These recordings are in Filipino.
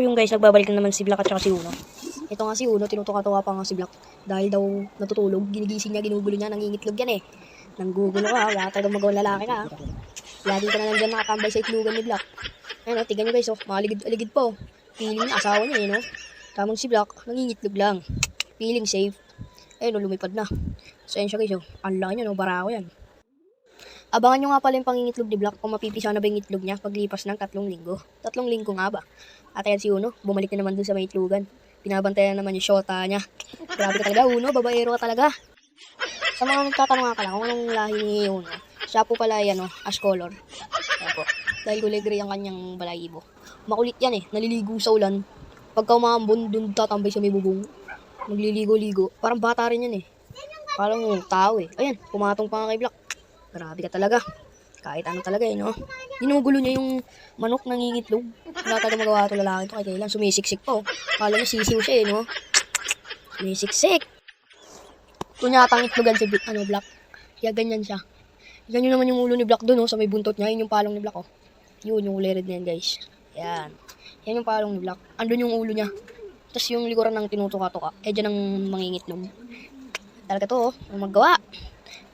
So yung guys, nagbabalik na naman si Black at saka si Uno. Ito nga si Uno, tinutuka-tuka pa nga si Black. Dahil daw natutulog, ginigising niya, ginugulo niya, nangingitlog yan eh. Nanggugulo ka, wala talagang magawang lalaki ka. Lagi ka na lang dyan nakatambay sa itlugan ni Black. Ayun o, tignan nyo guys, oh, maligid-aligid po. Feeling niya, asawa niya eh, no? Tamang si Black, nangingitlog lang. Feeling safe. Ayun o, lumipad na. Siya guys, oh. Ang laki niya, no? Barako yan. Abangan nyo nga pala yung pangingitlog ni Black kung mapipisa na ba yung itlog niya paglipas ng tatlong linggo. Tatlong linggo nga ba? At ayan si Uno, bumalik na naman dun sa may itlogan. Binabantayan naman yung shota niya. Grabe ka talaga, Uno, babaero ka talaga. Sa mga nagtatanong ka lang kung anong lahi ni Uno, siya po pala yan, oh, ash color. Ayan po. Dahil kulay ang kanyang balayibo. Makulit yan eh, naliligo sa ulan. Pagka umambon, dun tatambay sa may bubong. Magliligo-ligo. Parang bata rin yan eh. Parang tao eh. Ayan, pumatong pa nga kay Black. Grabe ka talaga. Kahit ano talaga eh, no? Ginugulo niya yung manok nangingitlog. Wala talaga magawa ito lalaki ito kay kailan. Sumisiksik po. Kala niya sisiw siya eh, no? Sumisiksik. Kunyatang itlogan si ano, Black. Kaya ganyan siya. Ganyan naman yung ulo ni Black doon, no? Sa may buntot niya. Yun yung palong ni Black, oh. Yun, yung kulay red na yan, guys. Yan. Yan yung palong ni Black. Andun yung ulo niya. Tapos yung likuran ng tinutuka-tuka. Eh, dyan ang mangingitlog. Talaga to, oh. Ang maggawa.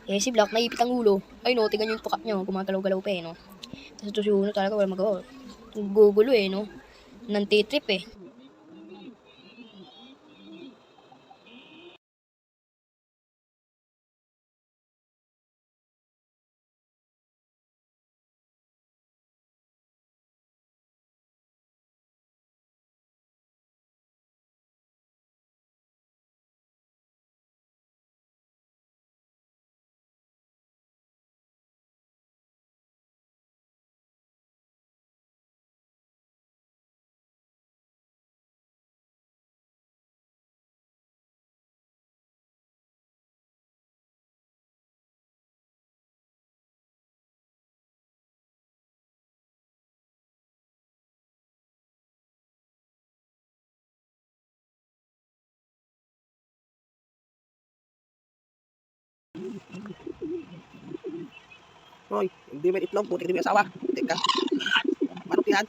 Eh, si Black, naipit ang ulo. Ay, no, tingnan yung tuka niya. Gumatalaw-galaw pa, eh, no. Tapos ito si Uno talaga, wala magawa. Gugulo, eh, no. Nantitrip, eh. Hoy, hindi may itlog, buti hindi may asawa. Teka. Manok yan.